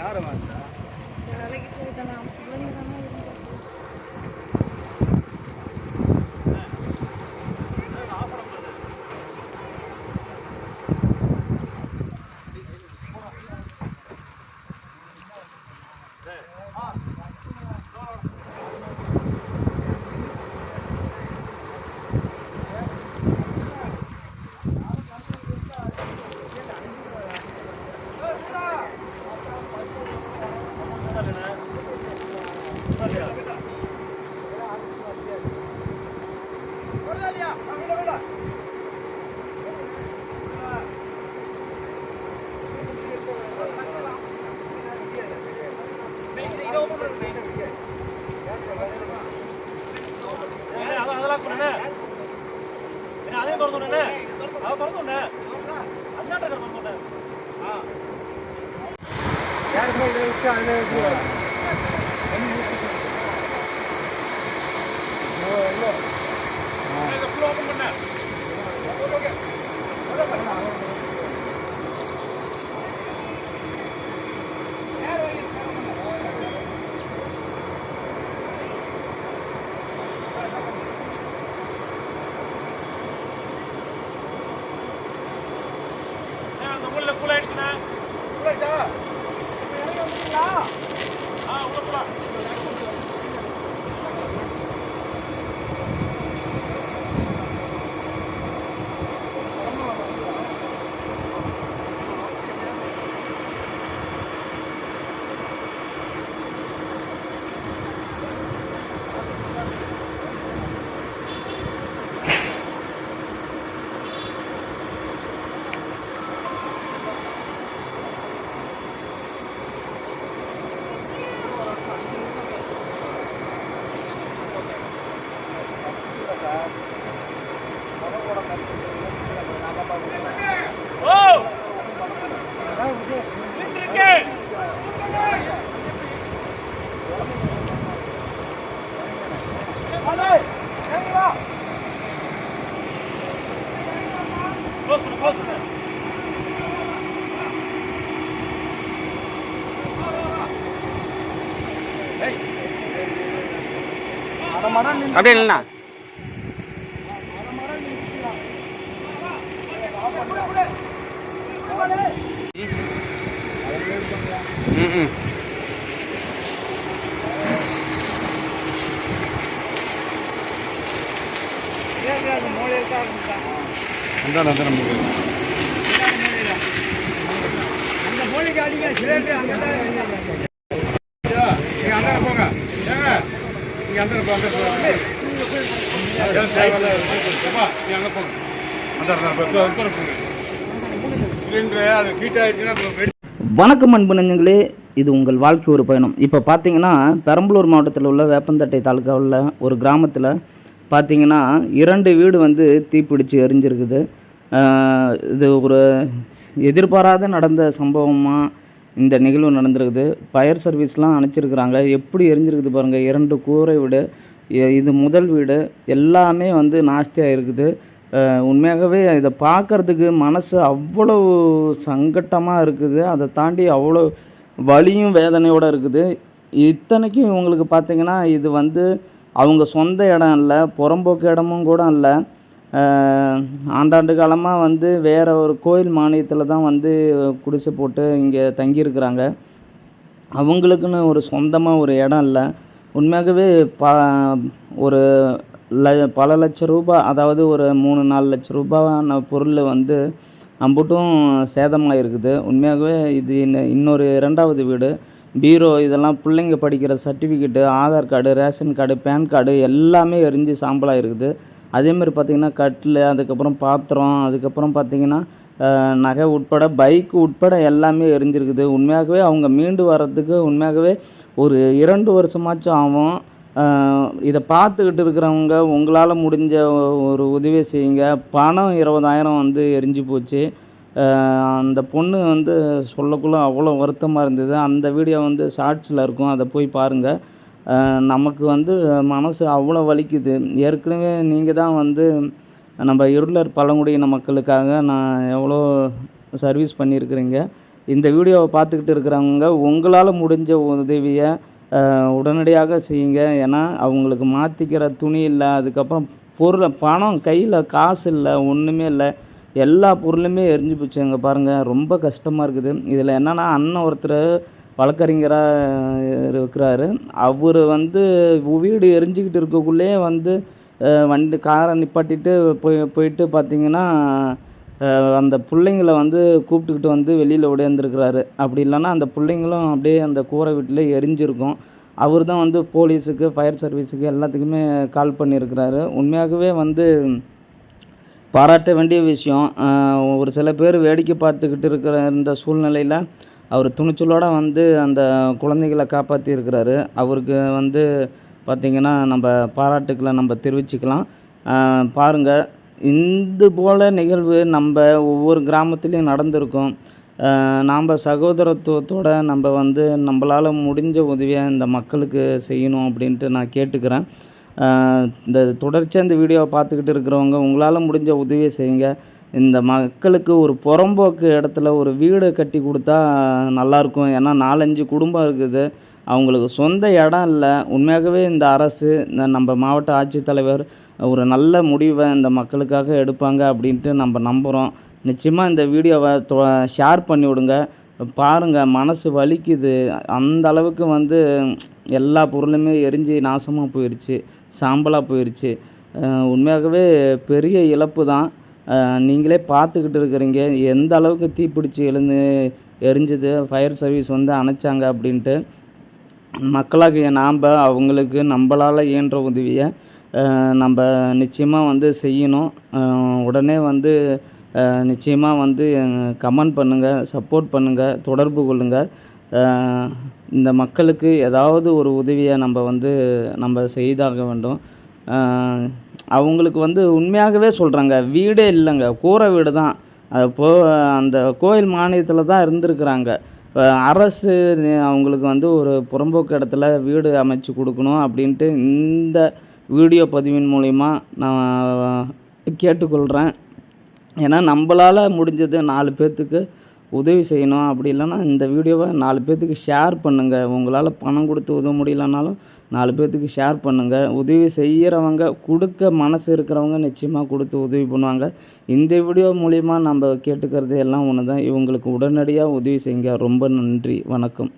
யாரும் அதெல்லாம் பண்ணு அதே திறந்து விடுண்ணே அதை திறந்து விடுண்ணே அந்தாட்ட திறந்து விடுண்ணே யாருமே இதை விட்டு அதில் வச்சு ஓப்பன் பண்ண அந்த உள்ள கூல ஆயிடுச்சுண்ணா கூல ஆயிட்டா ஆ உள்ள போலாம் ஓ நின்றுருக்கு க்ளோஸ் பண்ணு க்ளோஸ் பண்ணு அப்படியே இல்லைண்ணா ம் ம் அந்த அந்த அந்த மூலிகை அடிங்க வணக்கம் அன்பு நெஞ்சங்களே இது உங்கள் வாழ்க்கை ஒரு பயணம். இப்போ பார்த்தீங்கன்னா பெரம்பலூர் மாவட்டத்தில் உள்ள வேப்பந்தட்டை தாலுக்காவில் ஒரு கிராமத்தில் பார்த்தீங்கன்னா இரண்டு வீடு வந்து தீப்பிடிச்சு எரிஞ்சிருக்குது. இது ஒரு எதிர்பாராத நடந்த சம்பவமாக இந்த நிகழ்வு நடந்திருக்குது. ஃபயர் சர்வீஸ்லாம் அனுப்பிச்சிருக்கிறாங்க எப்படி எரிஞ்சிருக்குது பாருங்கள் இரண்டு கூரை வீடு இது முதல் வீடு. எல்லாமே வந்து நாஸ்தியாக இருக்குது உண்மையாகவே இதை பார்க்கறதுக்கு மனசு அவ்வளோ சங்கட்டமாக இருக்குது. அதை தாண்டி அவ்வளோ வலியும் வேதனையோடு இருக்குது. இத்தனைக்கும் இவங்களுக்கு பார்த்திங்கன்னா இது வந்து அவங்க சொந்த இடம் இல்லை புறம்போக்கு இடமும் கூட இல்லை ஆண்டாண்டு காலமாக வந்து வேறு ஒரு கோயில் மானியத்தில் தான் வந்து குடிசை போட்டு இங்கே தங்கியிருக்கிறாங்க. அவங்களுக்குன்னு ஒரு சொந்தமாக ஒரு இடம் இல்லை. உண்மையாகவே ப ஒரு ல பல லட்ச ரூபாய் அதாவது ஒரு மூணு நாலு லட்ச ரூபாயான பொருள் வந்து அம்புட்டும் சேதமாக இருக்குது உண்மையாகவே இது இன்னொரு இரண்டாவது வீடு. பீரோ இதெல்லாம் பிள்ளைங்க படிக்கிற certificate Aadhaar card ration card PAN card எல்லாமே எரிஞ்சு சாம்பலாக இருக்குது. அதேமாதிரி பார்த்திங்கன்னா கட்டில் அதுக்கப்புறம் பாத்திரம் அதுக்கப்புறம் பார்த்திங்கன்னா நகை உட்பட பைக் உட்பட எல்லாமே எரிஞ்சிருக்குது. உண்மையாகவே அவங்க மீண்டு வர்றதுக்கு உண்மையாகவே ஒரு இரண்டு வருஷமாச்சும் ஆகும். இதை பார்த்துக்கிட்டு இருக்கிறவங்க உங்களால் முடிஞ்ச ஒரு உதவி செய்யுங்க. பணம் இருபதாயிரம் வந்து எரிஞ்சு போச்சு. அந்த பொண்ணு வந்து சொல்லக்குள்ள அவ்வளோ வருத்தமாக இருந்தது. அந்த வீடியோ வந்து ஷார்ட்ஸில் இருக்கும். அதை போய் பாருங்கள் நமக்கு வந்து மனசு அவ்வளோ வலிக்குது. ஏற்கனவே நீங்கள் தான் வந்து நம்ம இருளர் பழங்குடியின மக்களுக்காக நான் எவ்வளோ சர்வீஸ் பண்ணியிருக்கிறீங்க. இந்த வீடியோவை பார்த்துக்கிட்டு இருக்கிறவங்க உங்களால் முடிஞ்ச உதவியை உடனடியாக செய்யுங்க. ஏன்னா அவங்களுக்கு மாற்றிக்கிற துணி இல்லை. அதுக்கப்புறம் பொருளை பணம் கையில் காசு இல்லை. ஒன்றுமே இல்லை. எல்லா பொருளுமே எரிஞ்சு போச்சு அங்கே பாருங்கள் ரொம்ப கஷ்டமாக இருக்குது. இதில் என்னென்னா அண்ணன் ஒருத்தர் வழக்கறிஞராக இருக்கிறாரு. அவர் வந்து வீடு எரிஞ்சிக்கிட்டு இருக்கக்குள்ளே வந்து வண்டி காரை நிப்பாட்டிட்டு போய் போயிட்டு பார்த்தீங்கன்னா அந்த பிள்ளைங்கள வந்து கூப்பிட்டுக்கிட்டு வந்து வெளியில் ஓடியாந்துருக்கிறாரு. அப்படி இல்லைன்னா அந்த பிள்ளைங்களும் அப்படியே அந்த கூரை வீட்டில் எரிஞ்சிருக்கும். அவர் தான் வந்து போலீஸுக்கு ஃபயர் சர்வீஸுக்கு எல்லாத்துக்குமே கால் பண்ணியிருக்கிறாரு. உண்மையாகவே வந்து பாராட்ட வேண்டிய விஷயம் ஒரு சில பேர் வேடிக்கை பார்த்துக்கிட்டு இருக்கிற இந்த சூழ்நிலையில் அவர் துணிச்சலோடு வந்து அந்த குழந்தைகளை காப்பாற்றி இருக்கிறாரு. அவருக்கு வந்து பார்த்திங்கன்னா நம்ம பாராட்டுக்களை நம்ம தெரிவிச்சுக்கலாம். பாருங்கள் இந்த போல் நிகழ்வு நம்ம ஒவ்வொரு கிராமத்துலேயும் நடந்திருக்கும். நாம் சகோதரத்துவத்தோட நம்ம வந்து நம்மளால் முடிஞ்ச உதவியை இந்த மக்களுக்கு செய்யணும் அப்படின்ட்டு நான் கேட்டுக்கிறேன். இந்த தொடர்ச்சியாக இந்த வீடியோவை பார்த்துக்கிட்டு இருக்கிறவங்க உங்களால் முடிஞ்ச உதவியை செய்யுங்க. இந்த மக்களுக்கு ஒரு புறம்போக்கு இடத்துல ஒரு வீடு கட்டி கொடுத்தா நல்லாயிருக்கும். ஏன்னா நாலஞ்சு குடும்பம் இருக்குது. அவங்களுக்கு சொந்த இடம் இல்லை. உண்மையாகவே இந்த அரசு இந்த நம்ம மாவட்ட ஆட்சித்தலைவர் ஒரு நல்ல முடிவை இந்த மக்களுக்காக எடுப்பாங்க அப்படின்ட்டு நம்ம நம்புகிறோம் நிச்சயமாக இந்த வீடியோவை ஷேர் பண்ணி விடுங்க. பாருங்கள் மனசு வலிக்குது. அந்த அளவுக்கு வந்து எல்லா பொருளுமே எரிஞ்சு நாசமாக போயிடுச்சு சாம்பலாக போயிடுச்சு உண்மையாகவே பெரிய இழப்பு தான். நீங்களே பார்த்துக்கிட்டு இருக்கிறீங்க. எந்த அளவுக்கு தீப்பிடிச்சு எழுந்து எரிஞ்சுது ஃபயர் சர்வீஸ் வந்து அணைச்சாங்க அப்படின்ட்டு மக்களாகிய நாம் அவங்களுக்கு நம்மளால் இயன்ற உதவியை நம்ம நிச்சயமாக வந்து செய்யணும். உடனே வந்து நிச்சயமாக வந்து கமெண்ட் பண்ணுங்கள் சப்போர்ட் பண்ணுங்கள் தொடர்பு கொள்ளுங்கள் இந்த மக்களுக்கு ஏதாவது ஒரு உதவியை நம்ம வந்து நம்ம செய்தாக வேண்டும். அவங்களுக்கு வந்து உண்மையாகவே சொல்கிறாங்க வீடே இல்லைங்க கூரை வீடு தான். அது போ அந்த கோயில் மானியத்தில் தான் இருந்திருக்கிறாங்க. அரசு அவங்களுக்கு வந்து ஒரு புறம்போக்கு இடத்துல வீடு அமைச்சு கொடுக்கணும் அப்படின்ட்டு இந்த வீடியோ பதிவின் மூலிமா நான் கேட்டுக்கொள்கிறேன் ஏன்னா நம்மளால் முடிஞ்சது நாலு பேர்த்துக்கு உதவி செய்யணும் அப்படி இல்லைன்னா இந்த வீடியோவை நாலு பேர்த்துக்கு ஷேர் பண்ணுங்கள் உங்களால் பணம் கொடுத்து உதவ முடியலனாலும் நாலு பேர்த்துக்கு ஷேர் பண்ணுங்கள் உதவி செய்கிறவங்க கொடுக்க மனசு இருக்கிறவங்க நிச்சயமாக கொடுத்து உதவி பண்ணுவாங்க. இந்த வீடியோ மூலிமா நம்ம கேட்டுக்கிறது எல்லாம் ஒன்று தான் இவங்களுக்கு உடனடியாக உதவி செய்யுங்க. ரொம்ப நன்றி. வணக்கம்.